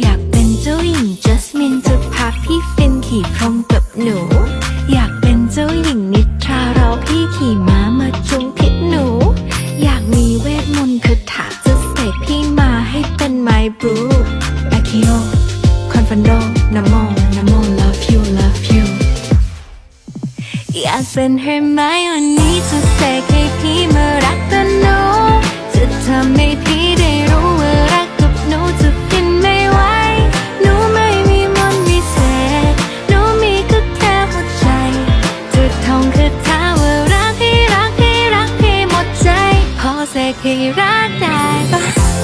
อยากเป็นเจ้าหญิงจัสมินจะพาพี่ฟินขี่พรมกับหนู อยากเป็นเจ้าหญิงนิทรารอพี่ขี่ม้ามาจุงพิษหนู อยากมีเวทมนต์คาถาจะเสกพี่มาให้เป็นไมบรูอาคิโอคอนฟันโดนาโมนาโม love you love you อยากเป็นเฮอร์ไมโอนี่จะเสกให้ 색 힘이 란다